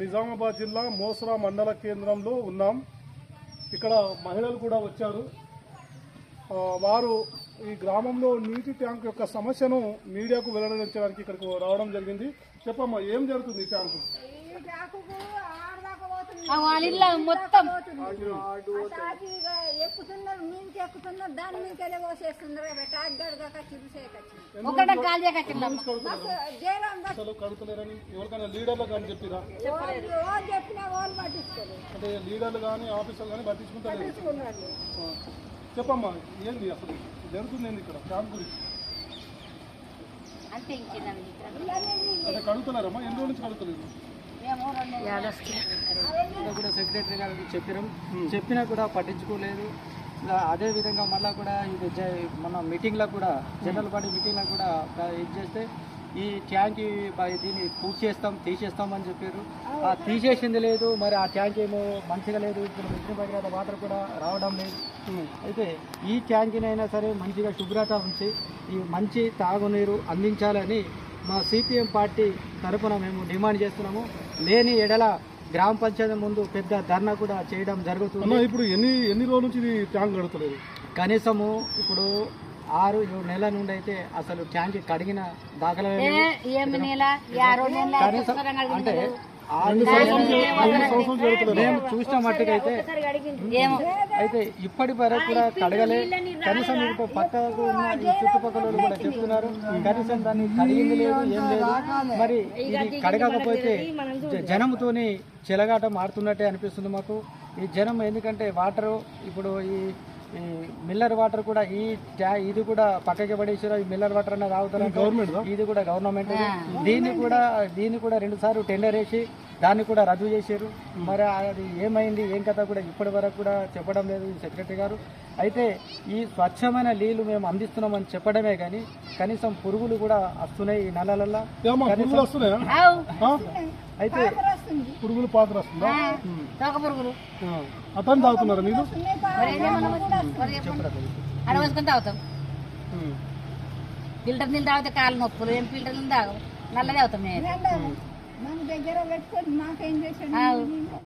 నిజామాబాద్ జిల్లా మోసరా మండల కేంద్రంలో ఉన్నాం. ఇక్కడ మహిళలు కూడా వచ్చారు. వారు ఈ గ్రామంలో నీటి ట్యాంక్ యొక్క సమస్యను మీడియాకు వెల్లడించడానికి ఇక్కడికి రావడం జరిగింది. చెప్పమ్మా ఏం జరుగుతుంది ఈ ట్యాంకు? మొత్తం. ఎక్కుతున్నారు దాని మీదకి వెళ్ళి పోసేస్తున్నారు టాక్ గడగక ఒకటే కాల్ ఎవరికైనా లీడర్లు కానీ చెప్పిరా? వాళ్ళు చెప్పినా వాళ్ళు పట్టించుకోలేదు. అంటే లీడర్లు కానీ ఆఫీసర్లు కానీ పట్టించుకుంటారు పట్టించుకున్నారు. ఆ, చెప్పమ్మా ఏంది అసలు? జరుగుతుంది ఏంది ఇక్కడ? ట్యాంక్ గురించి. అంతే ఇంకేనండి అంటే కడుగుతున్నారమ్మా ఎన్ని రోజుల నుంచి కడుగుతలేదు సెక్రటరీ గారికి చెప్పినా కూడా పట్టించుకోలేదు. అదేవిధంగా అదే విధంగా కూడా ఇది జ- మన మీటింగ్లో కూడా జనరల్ బాడీ మీటింగ్లో కూడా ఇది చేస్తే ఈ ట్యాంక్ దీన్ని పూర్తి చేస్తాం తీసేస్తాం అని చెప్పారు. ఆ తీసేసింది లేదు మరి ఆ ట్యాంక్ ఏమో మంచిగా లేదు ఇప్పుడు మిషన్ వాటర్ కూడా రావడం లేదు. అయితే ఈ ట్యాంక్నైనా సరే మంచిగా శుభ్రత ఉంచి ఈ మంచి తాగునీరు అందించాలని మా సిపిఎం పార్టీ తరఫున మేము డిమాండ్ చేస్తున్నాము. లేని ఎడల గ్రామ పంచాయతీ ముందు పెద్ద ధర్నా కూడా చేయడం జరుగుతుంది. అన్న ఇప్పుడు ఎన్ని ఎన్ని రోజుల నుంచి ఇది ట్యాంక్ కడుతలేదు? కనీసము ఇప్పుడు ఆరు ఏడు నెలల నుండి అయితే అసలు ట్యాంక్ కడిగిన దాఖలా అంటే మేము చూసిన మట్టుకైతే ఏమో అయితే ఇప్పటి వరకు కూడా కడగలే. కనీసం ఇప్పుడు పక్కకు ఉన్న ఈ చుట్టుపక్కల కూడా చెప్తున్నారు. కనీసం దాన్ని కడిగింది లేదు ఏం లేదు. మరి ఇది కడగకపోతే జ- జనంతోని చెలగాటం ఆడుతున్నట్టే అనిపిస్తుంది మాకు. ఈ జనం ఎందుకంటే వాటర్ ఇప్పుడు ఈ మిల్లర్ వాటర్ కూడా ఈ ట్యా ఇది కూడా పక్కకి పడేసారు ఈ మిల్లర్ వాటర్ అన్నది గవర్నమెంట్ తాగుతారు ఇది కూడా గవర్నమెంట్ దీన్ని కూడా దీన్ని కూడా రెండు సార్లు టెండర్ వేసి దాన్ని కూడా రద్దు చేశారు మరి అది ఏమైంది ఏం కథ కూడా ఇప్పటి వరకు కూడా చెప్పడం లేదు ఈ సెక్రటరీ గారు. అయితే ఈ స్వచ్ఛమైన నీళ్ళు మేము అందిస్తున్నామని చెప్పడమే కానీ కనీసం పురుగులు కూడా వస్తున్నాయి ఈ నల్లలల్లో. అయితే పురుగులు పాత్ర వస్తుందా? పురుగులు. అతను తాగుతున్నారు మీరు? అడవసుకొని తాగుతాం. ఫిల్టర్ నీళ్ళు తాగితే కాలు నొప్పులు ఏం ఫిల్టర్ నీళ్ళు తాగం నల్లదే అవుతాం మేము. మన దగ్గర పెట్టుకొని మాకేం చేసాడు.